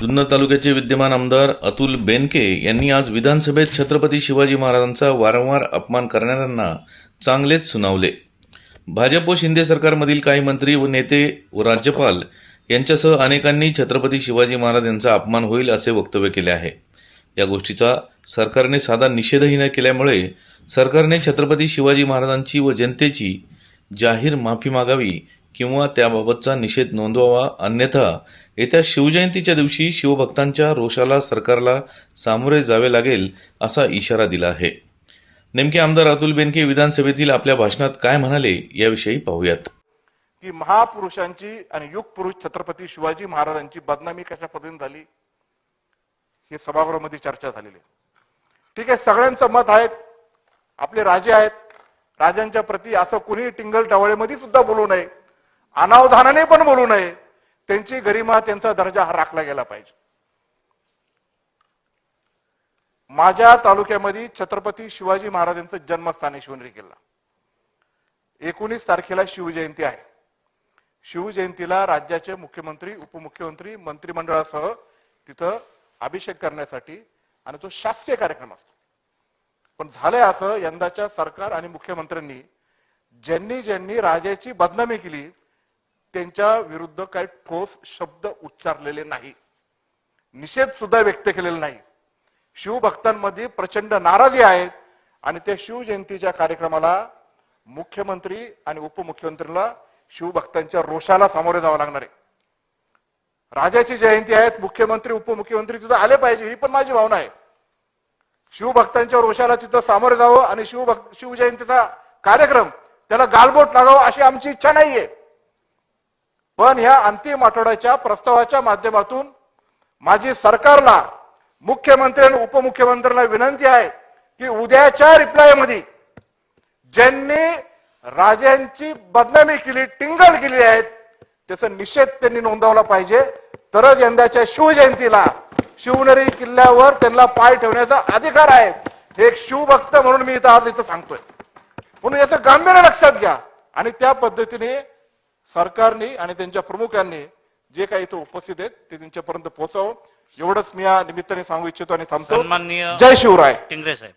जुन्नर तालुक्याचे विद्यमान आमदार अतुल बेनके यांनी आज विधानसभेत छत्रपती शिवाजी महाराजांचा वारंवार अपमान करणाऱ्यांना चांगलेच सुनावले. भाजप व शिंदे सरकारमधील काही मंत्री व नेते व राज्यपाल यांच्यासह अनेकांनी छत्रपती शिवाजी महाराज यांचा अपमान होईल असे वक्तव्य केले आहे. या गोष्टीचा सरकारने साधा निषेधही न केल्यामुळे सरकारने छत्रपती शिवाजी महाराजांची व जनतेची जाहीर माफी मागावी किंवा त्याबाबतचा निषेध नोंदवावा. अन्यथा येत्या शिवजयंतीच्या दिवशी शिवभक्तांच्या रोषाला सरकारला सामोरे जावे लागेल असा इशारा दिला आहे. नेमके आमदार अतुल बेनके विधानसभेतील आपल्या भाषणात काय म्हणाले याविषयी पाहूयात. की महापुरुषांची आणि युग पुरुष छत्रपती शिवाजी महाराजांची बदनामी कशा पद्धतीने झाली हे सभागृहामध्ये चर्चा झालेली आहे. ठीक आहे सगळ्यांचं मत आहेत आपले राजे आहेत. राजांच्या प्रती असं कुणी टिंगल टवळेमध्ये सुद्धा बोलू नये. अनावधानाने पण बोलू नये. त्यांची गरिमा त्यांचा दर्जा हा राखला गेला पाहिजे. माझ्या तालुक्यामध्ये छत्रपती शिवाजी महाराजांचं जन्मस्थान आहे शिवनेरी किल्ला. एकोणीस तारखेला शिवजयंती आहे. शिवजयंतीला राज्याचे मुख्यमंत्री उपमुख्यमंत्री मंत्रिमंडळासह तिथं अभिषेक करण्यासाठी आणि तो शासकीय कार्यक्रम असतो. पण झालंय असं यंदाच्या सरकार आणि मुख्यमंत्र्यांनी ज्यांनी ज्यांनी राजाची बदनामी केली त्यांच्या विरुद्ध काही ठोस शब्द उच्चारलेले नाही. निषेध सुद्धा व्यक्त केलेला नाही. शिवभक्तांमध्ये प्रचंड नाराजी आहेत आणि त्या शिवजयंतीच्या कार्यक्रमाला मुख्यमंत्री आणि उपमुख्यमंत्रीला शिवभक्तांच्या रोषाला सामोरे जावं लागणार आहे. राजाची जयंती आहेत मुख्यमंत्री उपमुख्यमंत्री तिथं आले पाहिजे ही पण माझी भावना आहे. शिवभक्तांच्या रोषाला तिथं सामोरे जावं आणि शिवभक्त शिवजयंतीचा कार्यक्रम त्याला गालबोट लागावं अशी आमची इच्छा नाहीये. पण ह्या अंतिम आठवड्याच्या प्रस्तावाच्या माध्यमातून माझी सरकारला मुख्यमंत्री आणि उपमुख्यमंत्र्यांना विनंती आहे की उद्याच्या रिप्लायमध्ये ज्यांनी राजांची बदनामी केली टिंगल केली आहेत त्याचा निषेध त्यांनी नोंदवला पाहिजे. तरच यंदाच्या शिवजयंतीला शिवनेरी किल्ल्यावर त्यांना पाय ठेवण्याचा अधिकार आहे. हे एक शिवभक्त म्हणून मी इथं आज इथं सांगतोय. म्हणून याचं गांभीर्य लक्षात घ्या. आणि त्या पद्धतीने सरकारने आणि त्यांच्या प्रमुखांनी जे काही इथं उपस्थित आहेत ते त्यांच्यापर्यंत पोहोचावं. एवढंच मी या निमित्ताने सांगू इच्छितो आणि थांबतो. सन्माननीय जय शिवराय. टिंगरे साहेब.